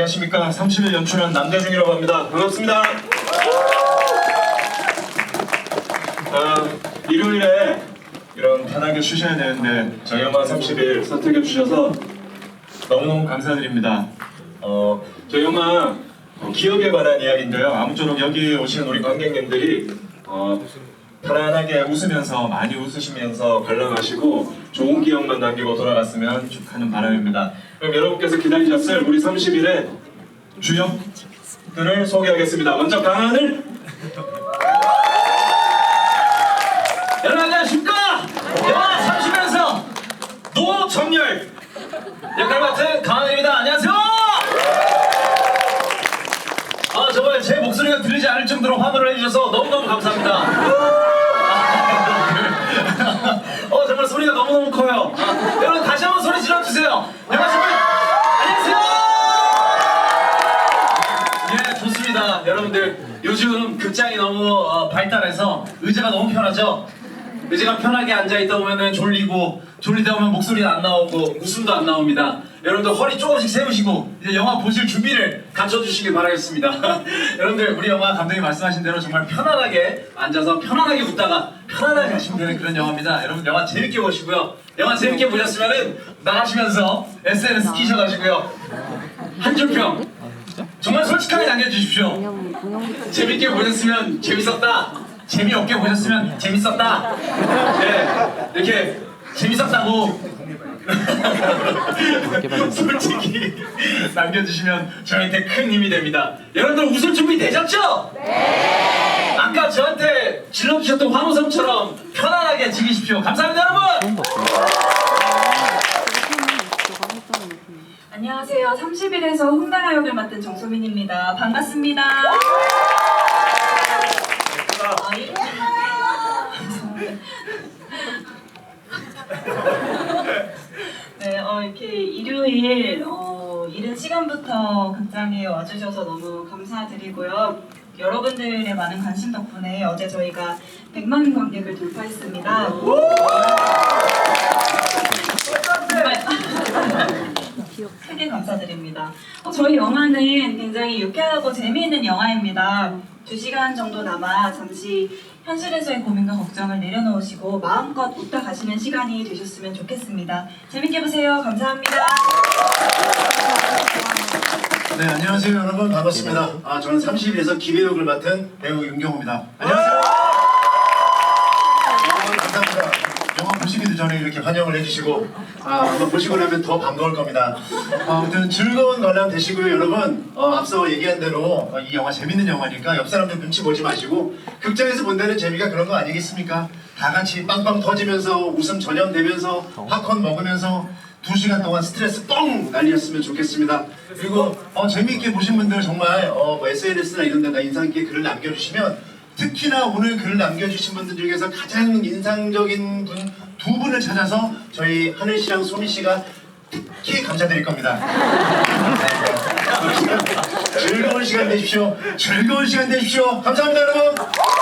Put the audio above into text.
안녕하십니까. 30일 연출한 남대중이라고 합니다. 반갑습니다. 아, 일요일에 이런 편하게 쉬셔야 되는데 저희 영화 30일 선택해 주셔서 너무너무 감사드립니다. 어, 저희 영화 어, 기억에 관한 이야기인데요. 아무쪼록 여기 오시는 우리 관객님들이 어, 편안하게 웃으면서 많이 웃으시면서 관람하시고 좋은 기억만 남기고 돌아갔으면 하는 바람입니다. 그럼 여러분께서 기다리셨을 우리 30일의 주역들을 소개하겠습니다. 먼저 강하늘 여러분 안녕하십니까? 영화 30에서 노정열 역할 맡은 강하늘입니다. 안녕하세요. 아 정말 제 목소리가 들리지 않을 정도로 환호를 해주셔서 너무너무 감사합니다. 여러분들, 요즘 극장이 너무 어, 발달해서 의자가 너무 편하죠? 의자가 편하게 앉아있다 보면 졸리고, 졸리다 보면 목소리가 안 나오고, 웃음도 안 나옵니다. 여러분들 허리 조금씩 세우시고, 이제 영화 보실 준비를 갖춰주시길 바라겠습니다. 여러분들, 우리 영화 감독이 말씀하신 대로 정말 편안하게 앉아서 편안하게 웃다가 편안하게 가시면 되는 그런 영화입니다. 여러분, 영화 재밌게 보시고요. 영화 재밌게 보셨으면은 나가시면서 SNS 끼셔가지고요. 한 줄평 정말 솔직하게 남겨주십시오. 재밌게 보셨으면 재밌었다. 재미없게 보셨으면 재밌었다. 네, 이렇게 재밌었다고 솔직히 남겨주시면 저희한테 큰 힘이 됩니다. 여러분들 웃을 준비 되셨죠? 네. 아까 저한테 질러주셨던 환호성처럼 편안하게 즐기십시오. 감사합니다, 여러분. 안녕하세요. 30일에서 홍다라 역을 맡은 정소민입니다. 반갑습니다. 아, 이- 네, 어, 이렇게 일요일 어, 이른 시간부터 극장에 와주셔서 너무 감사드리고요. 여러분들의 많은 관심 덕분에 어제 저희가 100만 관객을 돌파했습니다. 정말 크게 감사드립니다. 어, 영화는 굉장히 유쾌하고 재미있는 영화입니다. 2시간 정도 남아 잠시 현실에서의 고민과 걱정을 내려놓으시고 마음껏 웃다 가시는 시간이 되셨으면 좋겠습니다. 재밌게 보세요. 감사합니다. 네, 안녕하세요 여러분 반갑습니다. 아, 저는 30일에서 기배역을 맡은 배우 윤경호입니다. 안녕하세요. 전에 이렇게 환영을 해주시고 아, 아마 보시고 나면 더 반가울 겁니다. 아, 아무튼 즐거운 관람 되시고요 여러분. 어, 앞서 얘기한 대로 어, 이 영화 재밌는 영화니까 옆 사람들 눈치 보지 마시고 극장에서 본다는 재미가 그런 거 아니겠습니까? 다 같이 빵빵 터지면서 웃음 전염되면서 팝콘 먹으면서 두 시간 동안 스트레스 뻥 날렸으면 좋겠습니다. 그리고 어, 재미있게 보신 분들 정말 어, 뭐 SNS나 이런 데다 인상 깊게 글을 남겨주시면 특히나 오늘 글을 남겨주신 분들 중에서 가장 인상적인 분 두 분을 찾아서 저희 하늘 씨랑 소미 씨가 특히 감사드릴 겁니다. 네. 즐거운 시간 되십시오. 즐거운 시간 되십시오. 감사합니다, 여러분.